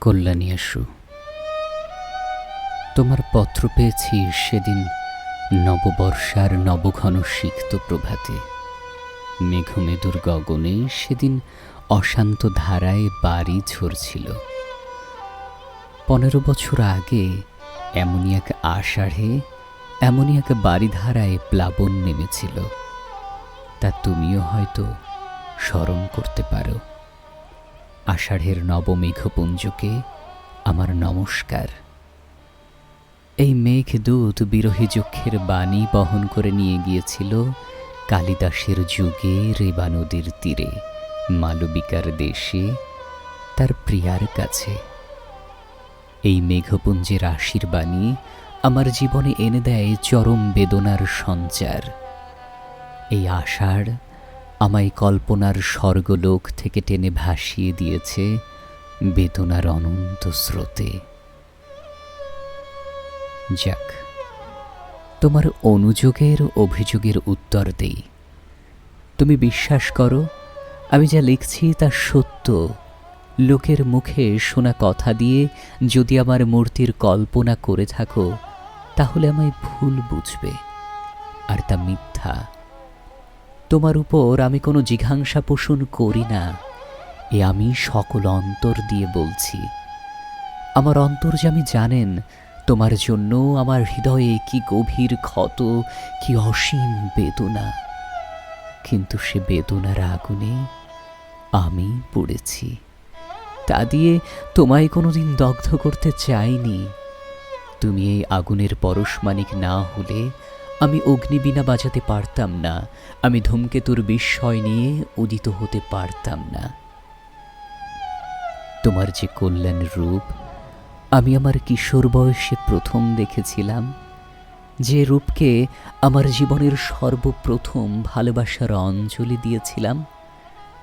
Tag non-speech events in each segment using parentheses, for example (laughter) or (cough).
কল্যাণী এসো তোমার পত্র পেয়েছি সেদিন নববর্ষার নবঘন সিক্ত প্রভাতে। মেঘমেদুর গগনে সেদিন অশান্ত ধারায় বাড়ি ঝরছিল। পনেরো বছর আগে এমনই এক আষাঢ়ে, এমনই এক বাড়িধারায় প্লাবন নেমেছিল। তা তুমিও হয়তো স্মরণ করতে পারো। আষাঢ়ের নবমেঘপুঞ্জকে আমার নমস্কার। এই মেঘদূত বিরোহী যক্ষের বাণী বহন করে নিয়ে গিয়েছিল কালিদাসের যুগে রেবা নদীর তীরে, মালবিকার দেশে, তার প্রিয়ার কাছে। এই মেঘপুঞ্জের আশীর্বাণী আমার জীবনে এনে দেয় চরম বেদনার সঞ্চার। এই আষাঢ় আমায় কল্পনার স্বর্গলোক থেকে টেনে ভাসিয়ে দিয়েছে বেদনার অনন্ত স্রোতে। যাক, তোমার অনুযোগের অভিযোগের উত্তর দেই। তুমি বিশ্বাস করো, আমি যা লিখছি তা সত্য। লোকের মুখে শোনা কথা দিয়ে যদি আমার মূর্তির কল্পনা করে থাকো, তাহলে আমায় ভুল বুঝবে, আর তা মিথ্যা। তোমার উপর আমি কোনো জিঘাংসা পোষণ করি না। এ আমি সকল অন্তর দিয়ে বলছি। আমার অন্তর যে আমি জানেন, তোমার জন্য আমার হৃদয়ে কি গভীর ক্ষত, কি অসীম বেদনা। কিন্তু সে বেদনার আগুনে আমি পড়েছি। তা দিয়ে তোমায় কোনোদিন দগ্ধ করতে চাইনি। তুমি এই আগুনের পরশমানিক না হলে আমি অগ্নিবীণা বাজাতে পারতাম না। আমি ধূমকেতুর বিস্ময় নিয়ে উদিত হতে পারতাম না। তোমার যে কল্যাণ রূপ, আমি আমার কিশোর বয়সে প্রথম দেখেছিলাম। যে রূপকে আমার জীবনের সর্বপ্রথম ভালোবাসার অঞ্জলি দিয়েছিলাম,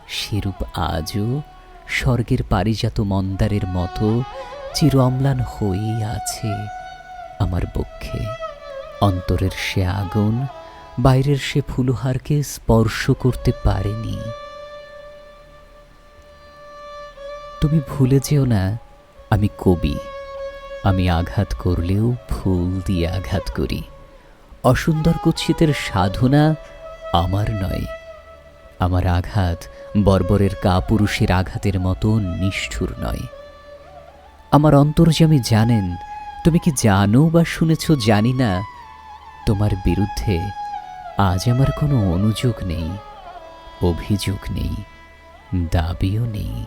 সে রূপ আজও স্বর্গের পারিজাত মন্দারের মতো চির অম্লান হয়েই আছে আমার বক্ষে অন্তরের সে আগুন, বাইরের সে ফুলহারকে স্পর্শ করতে পারেনি। তুমি ভুলে যেও না, আমি কবি। আমি আঘাত করলেও ফুল দিয়ে আঘাত করি। অসুন্দর কুৎসিতের সাধনা আমার নয়। আমার আঘাত বর্বরের কাপুরুষের আঘাতের মতো নিষ্ঠুর নয়। আমার অন্তর্যামী জানেন, তুমি কি জানো বা শুনেছ জানি না? তোমার বিরুদ্ধে আজ আমার কোনো অনুযোগ নেই, অভিযোগ নেই, দাবিও নেই।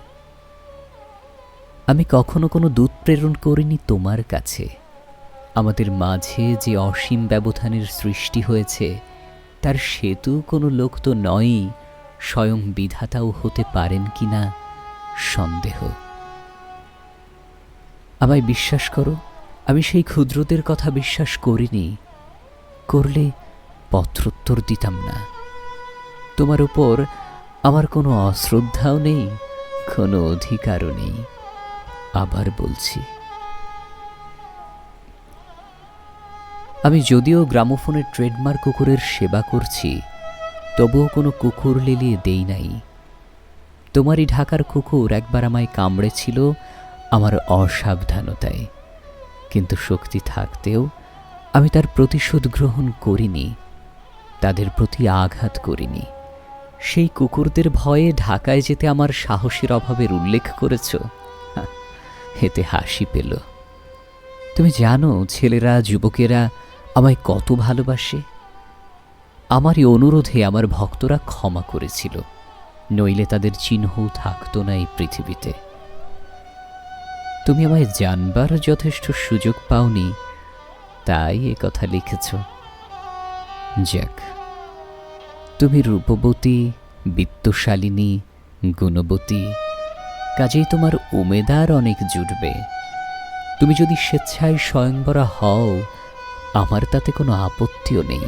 আমি কখনো কোনো দূত প্রেরণ করিনি তোমার কাছে। আমাদের মাঝে যে অসীম ব্যবধানের সৃষ্টি হয়েছে, তার সেতু কোনো লোক তো নয়ই, স্বয়ং বিধাতাও হতে পারেন কি না সন্দেহ। আমায় বিশ্বাস করো, আমি সেই ক্ষুদ্রদের কথা বিশ্বাস করিনি করলে পত্রোত্তর দিতাম না। তোমার উপর আমার কোনো অশ্রদ্ধাও নেই, কোনো অধিকারও নেই, আবার বলছি। আমি যদিও গ্রামোফোনের ট্রেডমার্ক কুকুরের সেবা করছি, তবুও কোনো কুকুর লিলিয়ে দেই নাই। তোমারই ঢাকার কুকুর একবার আমায় কামড়েছিল আমার অসাবধানতায়, কিন্তু শক্তি থাকতেও আমি তার প্রতিশোধ গ্রহণ করিনি তাদের প্রতি আঘাত করিনি। সেই কুকুরদের ভয়ে ঢাকায় যেতে আমার সাহসের অভাবের উল্লেখ করেছ? হা, (laughs) এতে হাসি পেল। তুমি জানো ছেলেরা যুবকেরা আমায় কত ভালোবাসে। আমারই অনুরোধে আমার ভক্তরা ক্ষমা করেছিল নইলে তাদের চিহ্নও থাকতো না এই পৃথিবীতে। তুমি আমায় জানবার যথেষ্ট সুযোগ পাওনি তাই এ কথা লিখেছ। যাক, তুমি রূপবতী, বিত্তশালিনী, গুণবতী, কাজেই তোমার উমেদার অনেক জুটবে। তুমি যদি স্বেচ্ছায় স্বয়ংবরা হও, আমার তাতে কোনো আপত্তিও নেই।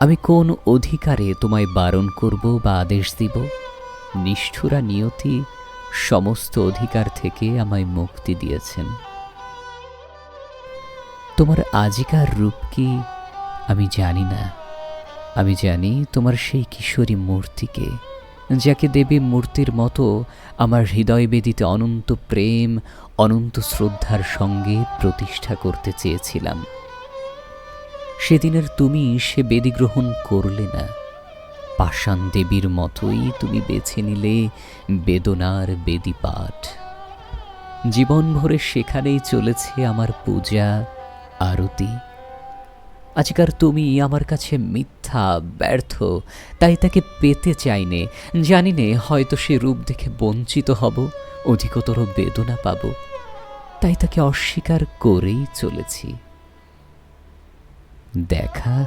আমি কোন অধিকারে তোমায় বারণ করব বা আদেশ দিব? নিষ্ঠুরা নিয়তি সমস্ত অধিকার থেকে আমায় মুক্তি দিয়েছেন। তোমার আজিকার রূপ কি? আমি জানি না। আমি জানি তোমার সেই কিশোরী মূর্তিকে, যাকে দেবী মূর্তির মতো আমার হৃদয় বেদিতে অনন্ত প্রেম, অনন্ত শ্রদ্ধার সঙ্গে প্রতিষ্ঠা করতে চেয়েছিলাম। সেদিনের তুমি সে বেদি গ্রহণ করলে না। পাষাণ দেবীর মতোই তুমি বেছে নিলে বেদনার বেদি পাঠ জীবন ভরে সেখানেই চলেছে আমার পূজা। আরতি। আজকার তুমি আমার কাছে মিথ্যা, ব্যর্থ, তাই তাকে পেতে চাইনে। জানি নে, হয়তো সে রূপ দেখে বঞ্চিত হব, অধিকতর বেদনা পাব। তাই তাকে অস্বীকার করেই চলেছি। দেখা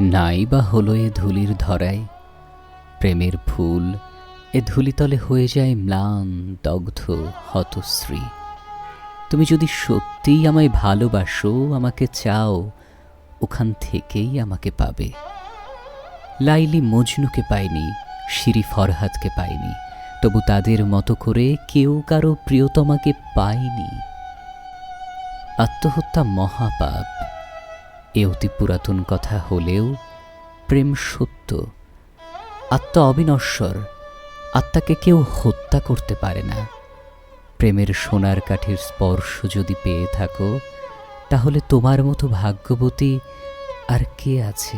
নাই বা হলো এ ধুলির ধরায়। প্রেমের ফুল, এ ধুলিতলে হয়ে যায় ম্লান, দগ্ধ, হতশ্রী। তুমি যদি সত্যিই আমায় ভালোবাসো, আমাকে চাও, ওখান থেকেই আমাকে পাবে। লাইলি মজনুকে পায়নি, শিরি ফরহাদকে পায়নি, তবু তাদের মতো করে কেউ কারও প্রিয়তমাকে পায়নি। আত্মহত্যা মহাপাপ, এ অতি পুরাতন কথা হলেও প্রেম সত্য। আত্মা অবিনশ্বর, আত্মাকে কেউ হত্যা করতে পারে না। প্রেমের সোনার কাঠির স্পর্শ যদি পেয়ে থাকো, তাহলে তোমার মতো ভাগ্যবতী আর কে আছে?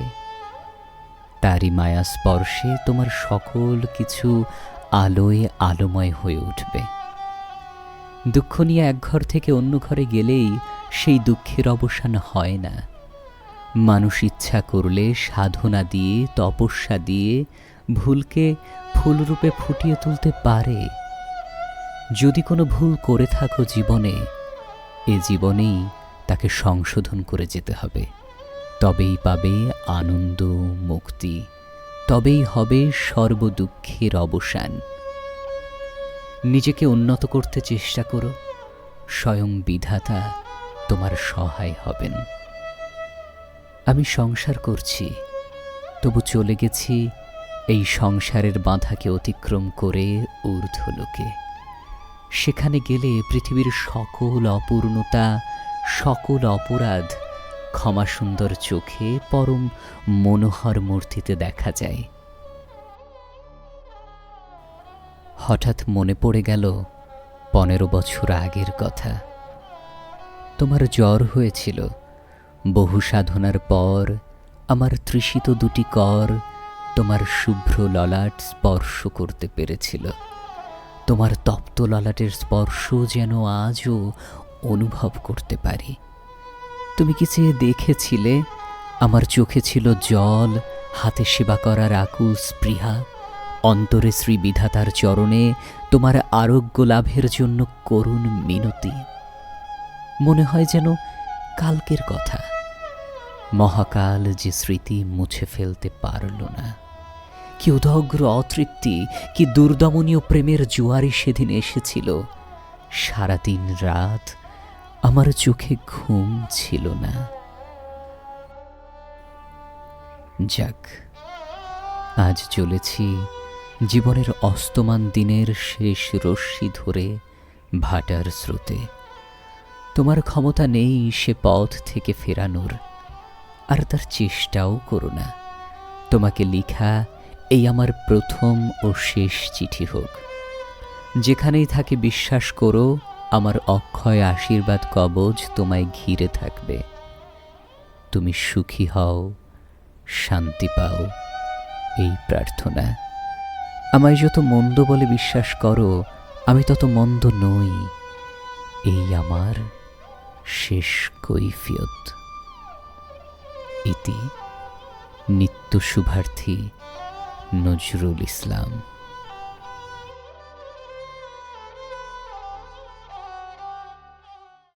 তারই মায়া স্পর্শে তোমার সকল কিছু আলোয় আলোময় হয়ে উঠবে। দুঃখ নিয়ে এক ঘর থেকে অন্য ঘরে গেলেই সেই দুঃখের অবসান হয় না। মানুষ ইচ্ছা করলে সাধনা দিয়ে, তপস্যা দিয়ে, ভুলকে ফুলরূপে ফুটিয়ে তুলতে পারে। যদি কোনো ভুল করে থাকো জীবনে, এ জীবনেই তাকে সংশোধন করে যেতে হবে। তবেই পাবে আনন্দ, মুক্তি, তবেই হবে সর্বদুঃখের অবসান। নিজেকে উন্নত করতে চেষ্টা করো, স্বয়ং বিধাতা তোমার সহায় হবেন। আমি সংসার করছি, তবু চলে গেছি এই সংসারের বাধাকে অতিক্রম করে ঊর্ধ্বলোকে। সেখানে গেলে পৃথিবীর সকল অপূর্ণতা, সকল অপরাধ ক্ষমা সুন্দর চোখে পরম মনোহর মূর্তিতে দেখা যায়। হঠাৎ মনে পড়ে গেল, পনেরো বছর আগের কথা। তোমার জ্বর হয়েছিল। বহু সাধনার পর আমার তৃষিত দুটি কর তোমার শুভ্র ললাট স্পর্শ করতে পেরেছিল। তোমার তপ্ত ললাটের স্পর্শ যেন আজও অনুভব করতে পারি। তুমি কি চেয়ে দেখেছিলে, আমার চোখে ছিল জল, হাতে সেবা করার আকুল স্পৃহা। অন্তরে শ্রী বিধাতার চরণে তোমার আরোগ্য লাভের জন্য করুণ মিনতি। মনে হয় যেন কালকের কথা। মহাকাল যে স্মৃতি মুছে ফেলতে পারল না। কি উদগ্র অতৃপ্তি, কি দুর্দমনীয় প্রেমের জোয়ারে সেদিন এসেছিল। সারাদিন রাত আমার চোখে ঘুম ছিল না। যাক, আজ চলেছি জীবনের অস্তমান দিনের শেষ রশ্মি ধরে ভাটার স্রোতে। তোমার ক্ষমতা নেই সে পথ থেকে ফেরানোর, আর তার চেষ্টাও করো না। তোমাকে লিখা এই আমার প্রথম ও শেষ চিঠি হোক। যেখানেই থাকে বিশ্বাস করো, আমার অক্ষয় আশীর্বাদ কবজ তোমায় ঘিরে থাকবে। তুমি সুখী হও, শান্তি পাও, এই প্রার্থনা। আমায় যত মন্দ বলে বিশ্বাস করো, আমি তত মন্দ নই। এই আমার শেষ কৈফিয়ত। ইতি নিত্য শুভার্থী নজরুল ইসলাম